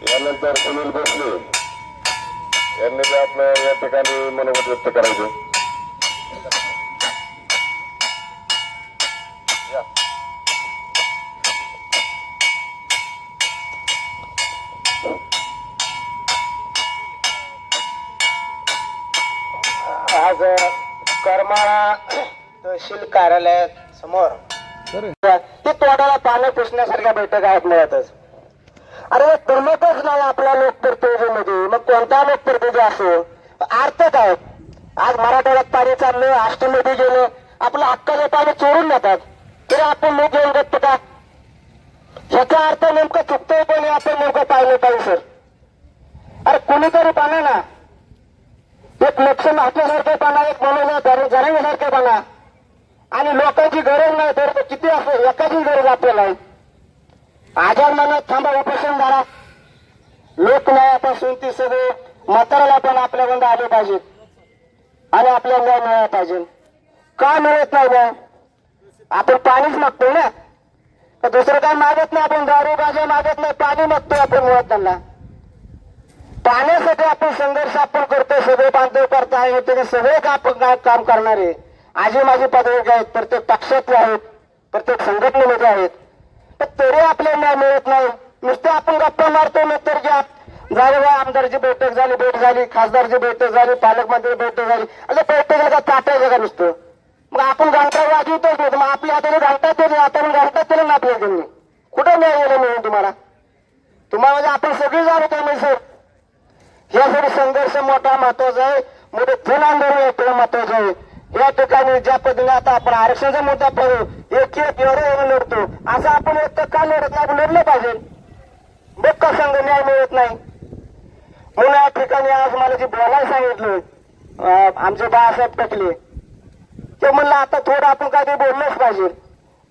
यानंतर सुनील भोसले यांनी बी आपलं या ठिकाणी मनोगत व्यक्त करायचं. या. आज करमाळा तहसील कार्यालयात समोर ते तोंडाला पानं पुसण्यासारख्या बैठक आहेत मुळातच. अरे करमतच नाही आपल्या लोकप्रतिनिधीमध्ये म्हणजे. मग कोणता लोकप्रतिनिधी असो? अर्थ काय आज मराठवाड्यात पाणी चाललं आष्टीमध्ये गेलं. आपलं हक्काचं पाणी चोरून जातात तरी आपण लोक घेऊन गप्प का? ह्याचा अर्थ नेमकं चुकतोय पण आपण नेमकं पाहिलं पाहिजे सर. अरे कोणीतरी पाना ना. एक लक्ष आपल्यासारखे पाना एक मनोज जरंगसारखं पाना आणि लोकांची गरज नाही तर तो किती असो एकाची गरज आपल्याला आहे. आजार मनात थांबा उपोषण झाला लोकन्यायापासून ती सगळे म्हाताऱ्याला पण आपल्याकडे आले पाहिजेत आणि आपल्याला न्याय मिळाला पाहिजे. का मिळत नाही न्याय आपण पाणीच मागतो ना? तर दुसरं काय मागत नाही आपण? दारू गाजा मागत नाही पाणी मागतो आपण मुळात त्यांना पाण्यासाठी आपण संघर्ष आपण करतो सगळे बांधव करताय ते सगळे काम काम करणारे. आजी माझी पदवी आहेत प्रत्येक पक्षातले आहेत प्रत्येक संघटनेमध्ये आहेत. तर तरी आपल्याला न्याय मिळत नाही. नुसते आपण गप्पा मारतो नंतर जे आप- झाले बा आमदारची बैठक झाली भेट झाली खासदारची बैठक झाली पालकमंत्री बैठक झाली. अरे बैठक का चाटायचं का नुसतं? मग आपण घंटा वाजवतोच नाही मग आपल्या हाताने घंटा दिले आता घंटा दिले ना आपल्या त्यांनी कुठं न्याय गेलं मिळून तुम्हाला? तुम्हाला म्हणजे आपण सगळी जाणू त्यामुळे सर. यासाठी संघर्ष मोठा महत्त्वाचा आहे. मोठे जन आंदोलन महत्वाचं आहे. या ठिकाणी ज्या पद्धतीने आता आपण आरक्षणाचा मुद्दा पाहू एक एक एवढं एवढं लढतो. असं आपण एक का लढत नाही आपण लढलं पाहिजे. मग का संघ न्याय मिळत नाही. म्हणून या ठिकाणी आज मला जे बोलायला सांगितलं आमचे बाळासाहेब टकले ते म्हणलं आता थोडं आपण काहीतरी बोललंच पाहिजे.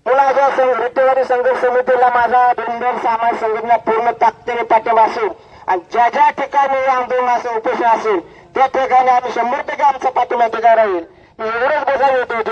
म्हणून आज या संघ संघर्ष समितीला माझा बिंदर सामाजिक संघटना पूर्ण ताकदीने पाठिंबा असेल आणि ज्या ज्या ठिकाणी आंदोलन असेल उपोषण असेल त्या ठिकाणी आम्ही शंभर टक्के आमचा पाठिंबा राहील y gracias a Dios.